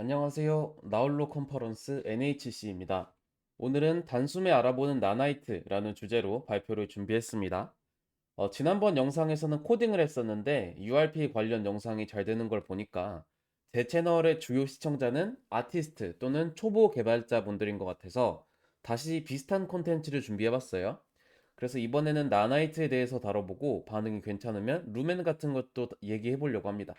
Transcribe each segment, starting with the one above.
안녕하세요. 나홀로 컨퍼런스 NHC입니다. 오늘은 단숨에 알아보는 나나이트라는 주제로 발표를 준비했습니다. 어, 지난번 영상에서는 코딩을 했었는데 URP 관련 영상이 잘 되는 걸 보니까 제 채널의 주요 시청자는 아티스트 또는 초보 개발자분들인 것 같아서 다시 비슷한 콘텐츠를 준비해봤어요. 그래서 이번에는 나나이트에 대해서 다뤄보고 반응이 괜찮으면 루멘 같은 것도 얘기해보려고 합니다.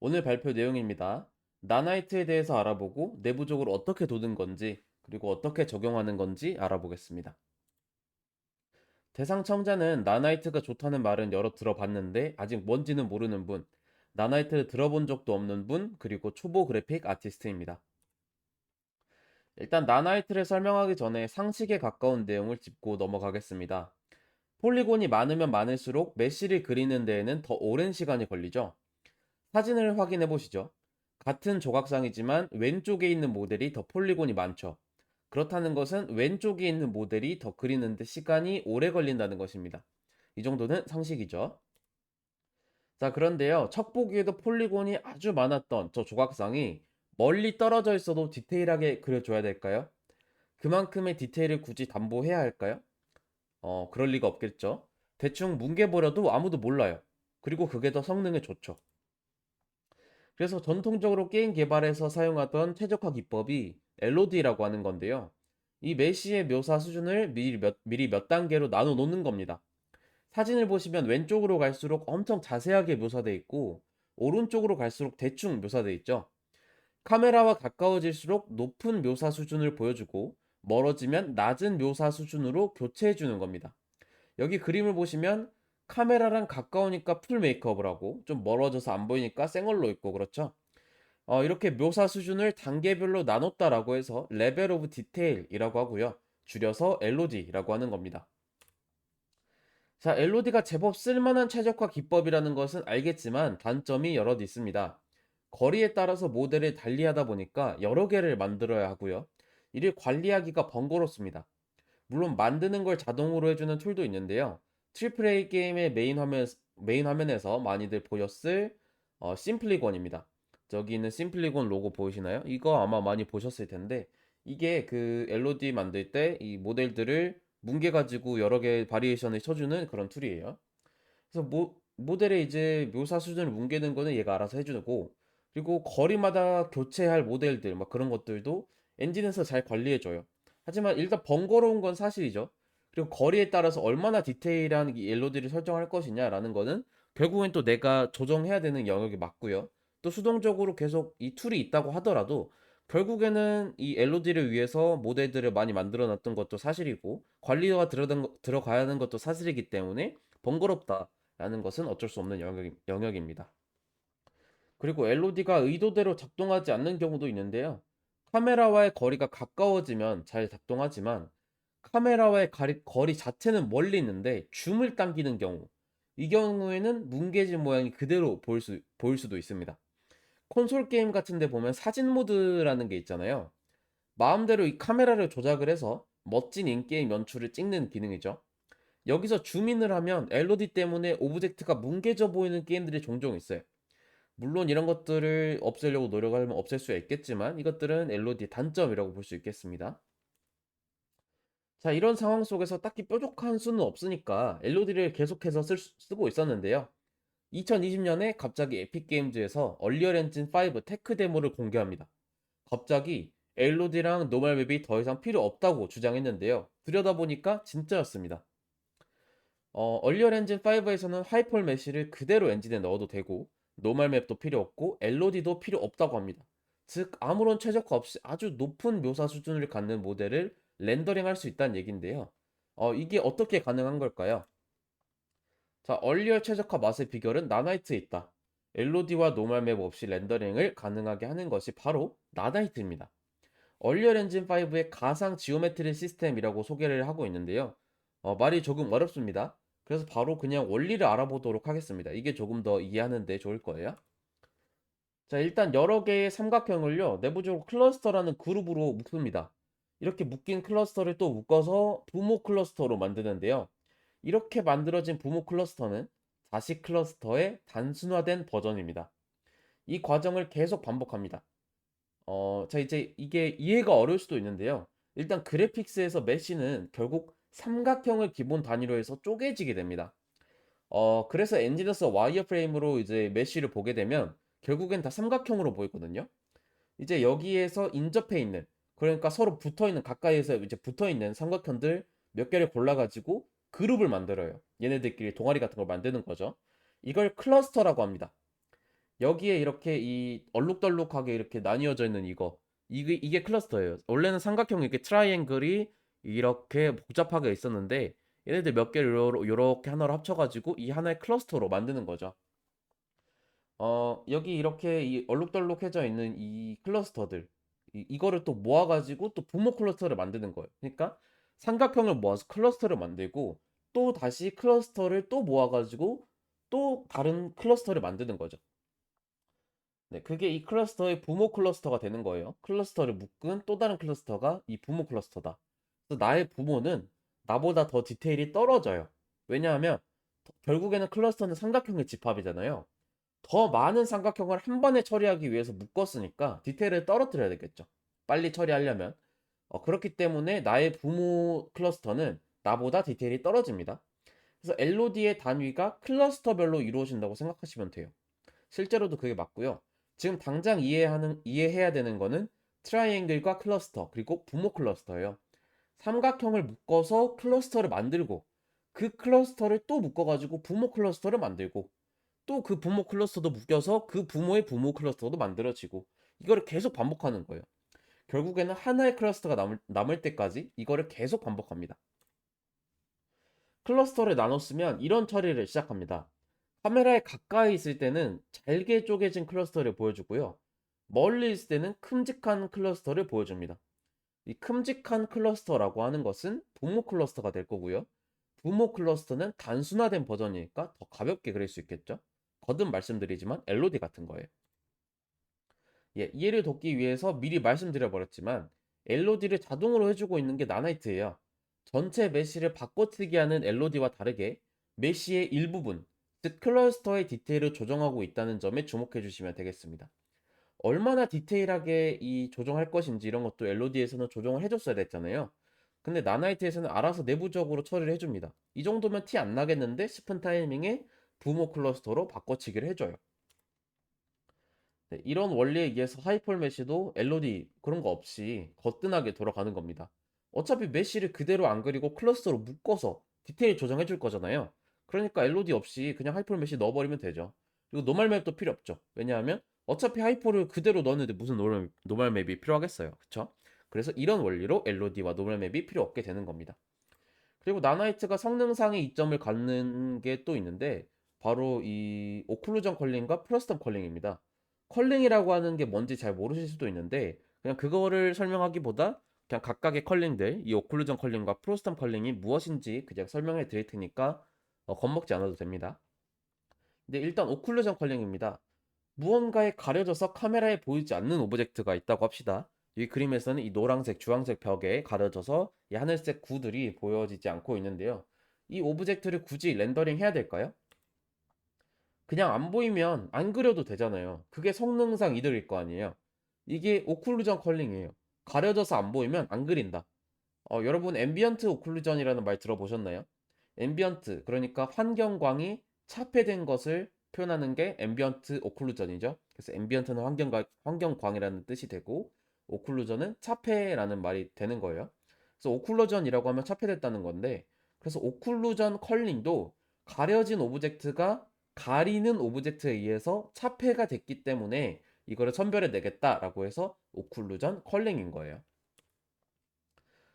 오늘 발표 내용입니다. 나나이트에 대해서 알아보고 내부적으로 어떻게 도는 건지 그리고 어떻게 적용하는 건지 알아보겠습니다. 대상 청자는 나나이트가 좋다는 말은 여러 들어봤는데 아직 뭔지는 모르는 분, 나나이트를 들어본 적도 없는 분, 그리고 초보 그래픽 아티스트입니다. 일단 나나이트를 설명하기 전에 상식에 가까운 내용을 짚고 넘어가겠습니다. 폴리곤이 많으면 많을수록 메쉬를 그리는 데에는 더 오랜 시간이 걸리죠. 사진을 확인해 보시죠. 같은 조각상이지만 왼쪽에 있는 모델이 더 폴리곤이 많죠. 그렇다는 것은 왼쪽에 있는 모델이 더 그리는데 시간이 오래 걸린다는 것입니다. 이 정도는 상식이죠. 자, 그런데요. 첫 보기에도 폴리곤이 아주 많았던 저 조각상이 멀리 떨어져 있어도 디테일하게 그려줘야 될까요? 그만큼의 디테일을 굳이 담보해야 할까요? 어, 그럴 리가 없겠죠. 대충 뭉개버려도 아무도 몰라요. 그리고 그게 더 성능에 좋죠. 그래서 전통적으로 게임 개발에서 사용하던 최적화 기법이 LOD라고 하는 건데요. 이 메시의 묘사 수준을 미리 몇, 미리 몇 단계로 나눠 놓는 겁니다. 사진을 보시면 왼쪽으로 갈수록 엄청 자세하게 묘사되어 있고 오른쪽으로 갈수록 대충 묘사되어 있죠. 카메라와 가까워질수록 높은 묘사 수준을 보여주고 멀어지면 낮은 묘사 수준으로 교체해 주는 겁니다. 여기 그림을 보시면 카메라랑 가까우니까 풀 메이크업을 하고 좀 멀어져서 안 보이니까 생얼로 있고 그렇죠. 어, 이렇게 묘사 수준을 단계별로 나눴다라고 해서 레벨 오브 디테일이라고 하고요. 줄여서 LOD라고 하는 겁니다. 자, LOD가 제법 쓸만한 최적화 기법이라는 것은 알겠지만 단점이 여럿 있습니다. 거리에 따라서 모델을 달리하다 보니까 여러 개를 만들어야 하고요. 이를 관리하기가 번거롭습니다. 물론 만드는 걸 자동으로 해주는 툴도 있는데요. 트리플 A 게임의 메인 화면 메인 화면에서 많이들 보셨을 어, 심플리건입니다. 저기 있는 심플리건 로고 보이시나요? 이거 아마 많이 보셨을 텐데 이게 그 LOD 만들 때 이 모델들을 뭉개 가지고 여러 개 바리에이션을 쳐주는 그런 툴이에요. 그래서 모, 모델의 이제 묘사 수준을 뭉개는 거는 얘가 알아서 해주고 그리고 거리마다 교체할 모델들 막 그런 것들도 엔진에서 잘 관리해줘요. 하지만 일단 번거로운 건 사실이죠. 그리고 거리에 따라서 얼마나 디테일한 이 LOD를 설정할 것이냐라는 거는 결국엔 또 내가 조정해야 되는 영역이 맞고요. 또 수동적으로 계속 이 툴이 있다고 하더라도 결국에는 이 LOD를 위해서 모델들을 많이 만들어 놨던 것도 사실이고 관리가 들어가야 하는 것도 사실이기 때문에 번거롭다라는 것은 어쩔 수 없는 영역, 영역입니다. 그리고 LOD가 의도대로 작동하지 않는 경우도 있는데요. 카메라와의 거리가 가까워지면 잘 작동하지만 카메라와의 가리, 거리 자체는 멀리 있는데 줌을 당기는 경우 이 경우에는 뭉개진 모양이 그대로 보일, 수, 보일 수도 있습니다. 콘솔 게임 같은 데 보면 사진 모드라는 게 있잖아요. 마음대로 이 카메라를 조작을 해서 멋진 인게임 연출을 찍는 기능이죠. 여기서 줌인을 하면 LOD 때문에 오브젝트가 뭉개져 보이는 게임들이 종종 있어요. 물론 이런 것들을 없애려고 노력하면 없앨 수 있겠지만 이것들은 LOD의 단점이라고 볼 수 있겠습니다. 자, 이런 상황 속에서 딱히 뾰족한 수는 없으니까 LOD를 계속해서 쓸, 쓰고 있었는데요. 2020년에 갑자기 에픽게임즈에서 얼리얼 엔진 5 테크 데모를 공개합니다. 갑자기 LOD랑 노멀 맵이 더 이상 필요 없다고 주장했는데요. 들여다보니까 진짜였습니다. 어, 얼리얼 엔진 5에서는 하이폴 메시를 그대로 엔진에 넣어도 되고 노멀 맵도 필요 없고 LOD도 필요 없다고 합니다. 즉 아무런 최적화 없이 아주 높은 묘사 수준을 갖는 모델을 렌더링 할 수 있다는 얘기인데요. 어, 이게 어떻게 가능한 걸까요? 자, 얼리얼 최적화 맛의 비결은 나나이트에 있다. LOD와 노멀 맵 없이 렌더링을 가능하게 하는 것이 바로 나나이트입니다. 얼리얼 엔진 5의 가상 지오메트리 시스템이라고 소개를 하고 있는데요. 어, 말이 조금 어렵습니다. 그래서 바로 그냥 원리를 알아보도록 하겠습니다. 이게 조금 더 이해하는데 좋을 거예요. 자, 일단 여러 개의 삼각형을요, 내부적으로 클러스터라는 그룹으로 묶습니다. 이렇게 묶인 클러스터를 또 묶어서 부모 클러스터로 만드는데요. 이렇게 만들어진 부모 클러스터는 자식 클러스터의 단순화된 버전입니다. 이 과정을 계속 반복합니다. 어, 자, 이제 이게 이해가 어려울 수도 있는데요. 일단 그래픽스에서 메시는 결국 삼각형을 기본 단위로 해서 쪼개지게 됩니다. 어, 그래서 엔진에서 와이어프레임으로 이제 메시를 보게 되면 결국엔 다 삼각형으로 보이거든요. 이제 여기에서 인접해 있는 그러니까 서로 붙어 있는 가까이에서 이제 붙어 있는 삼각형들 몇 개를 골라 가지고 그룹을 만들어요. 얘네들끼리 동아리 같은 걸 만드는 거죠. 이걸 클러스터라고 합니다. 여기에 이렇게 이 얼룩덜룩하게 이렇게 나뉘어져 있는 이거 이게 이게 클러스터예요. 원래는 삼각형 이렇게 트라이앵글이 이렇게 복잡하게 있었는데 얘네들 몇 개를 요렇게 하나로 합쳐가지고 이 하나의 클러스터로 만드는 거죠. 어, 여기 이렇게 이 얼룩덜룩해져 있는 이 클러스터들, 이, 이 거를 또 모아가지고 또 부모 클러스터를 만드는 거예요. 그러니까 삼각형을 모아서 클러스터를 만들고 또 다시 클러스터를 또 모아가지고 또 다른 클러스터를 만드는 거죠. 네, 그게 이 클러스터의 부모 클러스터가 되는 거예요. 클러스터를 묶은 또 다른 클러스터가 이 부모 클러스터다. 그래서 나의 부모는 나보다 더 디테일이 떨어져요. 왜냐하면 결국에는 클러스터는 삼각형의 집합이잖아요. 더 많은 삼각형을 한 번에 처리하기 위해서 묶었으니까 디테일을 떨어뜨려야 되겠죠. 빨리 처리하려면. 어, 그렇기 때문에 나의 부모 클러스터는 나보다 디테일이 떨어집니다. 그래서 LOD의 단위가 클러스터별로 이루어진다고 생각하시면 돼요. 실제로도 그게 맞고요. 지금 당장 이해하는, 이해해야 되는 거는 트라이앵글과 클러스터, 그리고 부모 클러스터예요. 삼각형을 묶어서 클러스터를 만들고, 그 클러스터를 또 묶어가지고 부모 클러스터를 만들고, 또 그 부모 클러스터도 묶여서 그 부모의 부모 클러스터도 만들어지고, 이거를 계속 반복하는 거예요. 결국에는 하나의 클러스터가 남을, 남을 때까지 이거를 계속 반복합니다. 클러스터를 나눴으면 이런 처리를 시작합니다. 카메라에 가까이 있을 때는 잘게 쪼개진 클러스터를 보여주고요. 멀리 있을 때는 큼직한 클러스터를 보여줍니다. 이 큼직한 클러스터라고 하는 것은 부모 클러스터가 될 거고요. 부모 클러스터는 단순화된 버전이니까 더 가볍게 그릴 수 있겠죠. 거듭 말씀드리지만 LOD 같은 거예요. 예, 이해를 돕기 위해서 미리 말씀드려 버렸지만 LOD를 자동으로 해주고 있는 게 나나이트예요. 전체 메시를 바꿔치기 하는 LOD와 다르게 메시의 일부분, 즉 클러스터의 디테일을 조정하고 있다는 점에 주목해 주시면 되겠습니다. 얼마나 디테일하게 이 조정할 것인지 이런 것도 LOD에서는 조정을 해줬어야 됐잖아요. 근데 나나이트에서는 알아서 내부적으로 처리를 해줍니다. 이 정도면 티 안 나겠는데 싶은 타이밍에 부모 클러스터로 바꿔치기를 해줘요. 네, 이런 원리에 의해서 하이폴 메시도 LOD 그런 거 없이 거뜬하게 돌아가는 겁니다. 어차피 메시를 그대로 안 그리고 클러스터로 묶어서 디테일 조정해 줄 거잖아요. 그러니까 LOD 없이 그냥 하이폴 메시 넣어버리면 되죠. 그리고 노멀 맵도 필요 없죠. 왜냐하면 어차피 하이폴을 그대로 넣었는데 무슨 노멀, 노멀 맵이 필요하겠어요. 그쵸? 그래서 이런 원리로 LOD와 노멀 맵이 필요 없게 되는 겁니다. 그리고 나나이트가 성능상의 이점을 갖는 게 또 있는데 바로 이 오클루전 컬링과 프러스텀 컬링입니다. 컬링이라고 하는 게 뭔지 잘 모르실 수도 있는데 그냥 그거를 설명하기보다 그냥 각각의 컬링들 이 오클루전 컬링과 프로스텀 컬링이 무엇인지 그냥 설명해 드릴 테니까 어, 겁먹지 않아도 됩니다. 근데 일단 오클루전 컬링입니다. 무언가에 가려져서 카메라에 보이지 않는 오브젝트가 있다고 합시다. 이 그림에서는 이 노란색, 주황색 벽에 가려져서 이 하늘색 구들이 보여지지 않고 있는데요. 이 오브젝트를 굳이 렌더링 해야 될까요? 그냥 안 보이면 안 그려도 되잖아요. 그게 성능상 이득일 거 아니에요. 이게 오클루전 컬링이에요. 가려져서 안 보이면 안 그린다. 어, 여러분 앰비언트 오클루전이라는 말 들어보셨나요? 앰비언트 그러니까 환경광이 차폐된 것을 표현하는 게 앰비언트 오클루전이죠. 그래서 앰비언트는 환경광, 환경광이라는 뜻이 되고 오클루전은 차폐라는 말이 되는 거예요. 그래서 오클루전이라고 하면 차폐됐다는 건데 그래서 오클루전 컬링도 가려진 오브젝트가 가리는 오브젝트에 의해서 차폐가 됐기 때문에 이거를 선별해 내겠다라고 해서 오클루전 컬링인 거예요.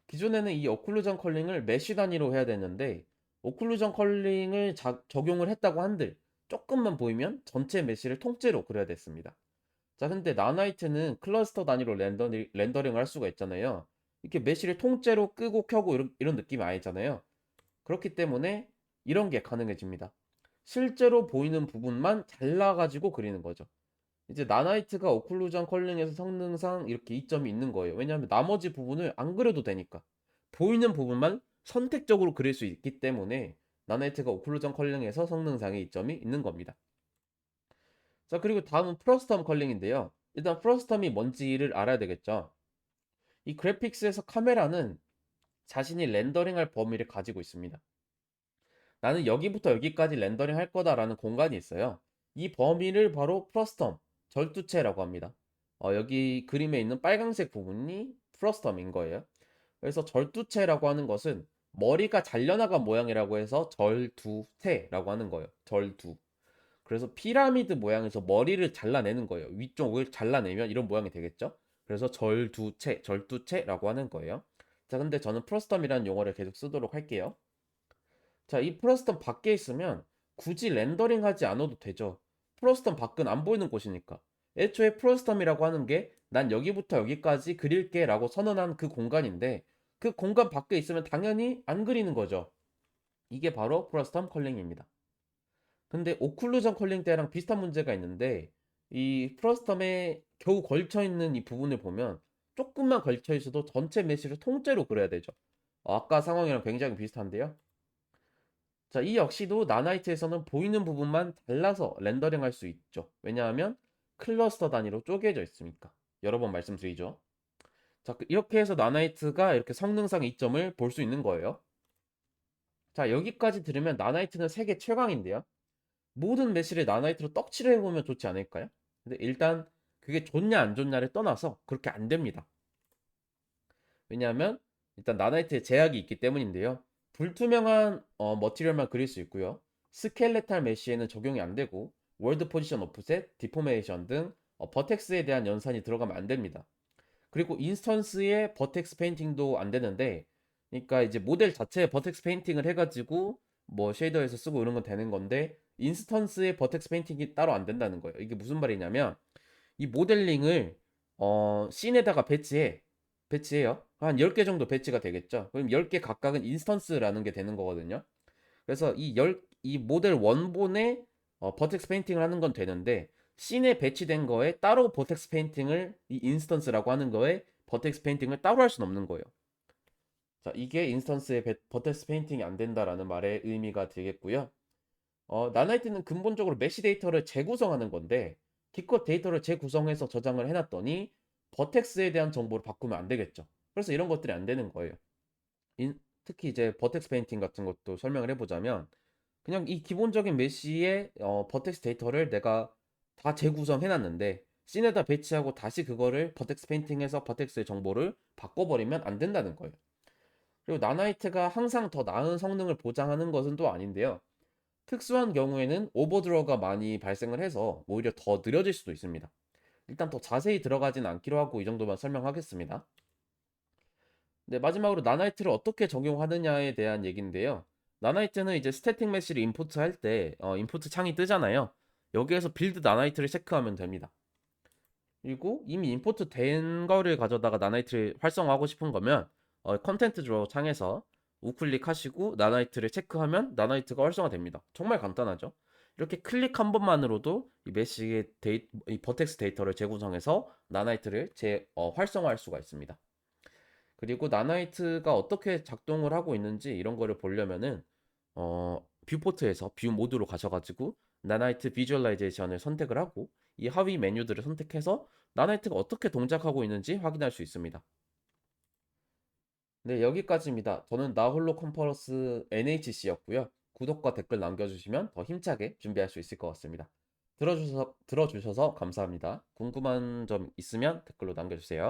기존에는 이 오클루전 컬링을 메쉬 단위로 해야 되는데 오클루전 컬링을 자- 적용을 했다고 한들 조금만 보이면 전체 메쉬를 통째로 그려야 됐습니다. 자, 근데 나나이트는 클러스터 단위로 렌더링, 렌더링을 할 수가 있잖아요. 이렇게 메쉬를 통째로 끄고 켜고 이런, 이런 느낌이 아니잖아요. 그렇기 때문에 이런 게 가능해집니다. 실제로 보이는 부분만 잘라가지고 그리는 거죠. 이제 나나이트가 오클루전 컬링에서 성능상 이렇게 이점이 있는 거예요. 왜냐하면 나머지 부분을 안 그려도 되니까. 보이는 부분만 선택적으로 그릴 수 있기 때문에 나나이트가 오클루전 컬링에서 성능상의 이점이 있는 겁니다. 자, 그리고 다음은 프로스텀 컬링인데요. 일단 프로스텀이 뭔지를 알아야 되겠죠. 이 그래픽스에서 카메라는 자신이 렌더링할 범위를 가지고 있습니다. 나는 여기부터 여기까지 렌더링 할 거다라는 공간이 있어요. 이 범위를 바로 프로스텀, 절두체라고 합니다. 어, 여기 그림에 있는 빨간색 부분이 프로스텀인 거예요. 그래서 절두체라고 하는 것은 머리가 잘려나간 모양이라고 해서 절두체라고 하는 거예요. 절두. 그래서 피라미드 모양에서 머리를 잘라내는 거예요. 위쪽을 잘라내면 이런 모양이 되겠죠? 그래서 절두체, 절두체라고 하는 거예요. 자, 근데 저는 프로스텀이라는 용어를 계속 쓰도록 할게요. 자, 이 프로스텀 밖에 있으면 굳이 렌더링 하지 않아도 되죠. 프로스텀 밖은 안 보이는 곳이니까. 애초에 프로스텀이라고 하는 게 난 여기부터 여기까지 그릴게 라고 선언한 그 공간인데 그 공간 밖에 있으면 당연히 안 그리는 거죠. 이게 바로 프로스텀 컬링입니다. 근데 오클루전 컬링 때랑 비슷한 문제가 있는데 이 프로스텀에 겨우 걸쳐 있는 이 부분을 보면 조금만 걸쳐 있어도 전체 메시를 통째로 그려야 되죠. 어, 아까 상황이랑 굉장히 비슷한데요. 자, 이 역시도 나나이트에서는 보이는 부분만 잘라서 렌더링 할 수 있죠. 왜냐하면 클러스터 단위로 쪼개져 있으니까. 여러 번 말씀드리죠. 자, 그- 이렇게 해서 나나이트가 이렇게 성능상 이점을 볼 수 있는 거예요. 자, 여기까지 들으면 나나이트는 세계 최강인데요. 모든 메시를 나나이트로 떡칠을 해보면 좋지 않을까요? 근데 일단 그게 좋냐 안 좋냐를 떠나서 그렇게 안 됩니다. 왜냐하면 일단 나나이트에 제약이 있기 때문인데요. 불투명한 어, 머티리얼만 그릴 수 있고요. 스켈레탈 메시에는 적용이 안 되고 월드 포지션 오프셋, 디포메이션 등 어, 버텍스에 대한 연산이 들어가면 안 됩니다. 그리고 인스턴스의 버텍스 페인팅도 안 되는데 그러니까 이제 모델 자체에 버텍스 페인팅을 해가지고 뭐 쉐이더에서 쓰고 이런 건 되는 건데 인스턴스의 버텍스 페인팅이 따로 안 된다는 거예요. 이게 무슨 말이냐면 이 모델링을 어 씬에다가 배치해 배치해요. 한 10개 정도 배치가 되겠죠. 그럼 10개 각각은 인스턴스라는 게 되는 거거든요. 그래서 이 열, 이 모델 원본에 어, 버텍스 페인팅을 하는 건 되는데 씬에 배치된 거에 따로 버텍스 페인팅을 이 인스턴스라고 하는 거에 버텍스 페인팅을 따로 할 수는 없는 거예요. 자, 이게 인스턴스의 베- 버텍스 페인팅이 안 된다라는 말의 의미가 되겠고요. 어, 나나이트는 근본적으로 메시 데이터를 재구성하는 건데 기껏 데이터를 재구성해서 저장을 해놨더니 버텍스에 대한 정보를 바꾸면 안 되겠죠. 그래서 이런 것들이 안 되는 거예요. 인- 특히 이제 버텍스 페인팅 같은 것도 설명을 해보자면 그냥 이 기본적인 메시의 어, 버텍스 데이터를 내가 다 재구성해놨는데 씬에다 배치하고 다시 그거를 버텍스 페인팅해서 버텍스의 정보를 바꿔버리면 안 된다는 거예요. 그리고 나나이트가 항상 더 나은 성능을 보장하는 것은 또 아닌데요. 특수한 경우에는 오버드로가 많이 발생을 해서 오히려 더 느려질 수도 있습니다. 일단 더 자세히 들어가진 않기로 하고 이 정도만 설명하겠습니다. 네, 마지막으로 나나이트를 어떻게 적용하느냐에 대한 얘기인데요. 나나이트는 이제 스태틱 메시를 임포트 할 때, 어, 임포트 창이 뜨잖아요. 여기에서 빌드 나나이트를 체크하면 됩니다. 그리고 이미 임포트 된 거를 가져다가 나나이트를 활성화하고 싶은 거면, 어, 컨텐트 드로우 창에서 우클릭 하시고 나나이트를 체크하면 나나이트가 활성화됩니다. 정말 간단하죠? 이렇게 클릭 한 번만으로도 이 메시의 데이, 이 버텍스 데이터를 재구성해서 나나이트를 재, 어, 활성화할 수가 있습니다. 그리고 나나이트가 어떻게 작동을 하고 있는지 이런 거를 보려면은 어, 뷰포트에서 뷰 모드로 가셔가지고 나나이트 비주얼라이제이션을 선택을 하고 이 하위 메뉴들을 선택해서 나나이트가 어떻게 동작하고 있는지 확인할 수 있습니다. 네, 여기까지입니다. 저는 나홀로 컨퍼런스 NHC였고요. 구독과 댓글 남겨주시면 더 힘차게 준비할 수 있을 것 같습니다. 들어주셔서, 들어주셔서 감사합니다. 궁금한 점 있으면 댓글로 남겨주세요.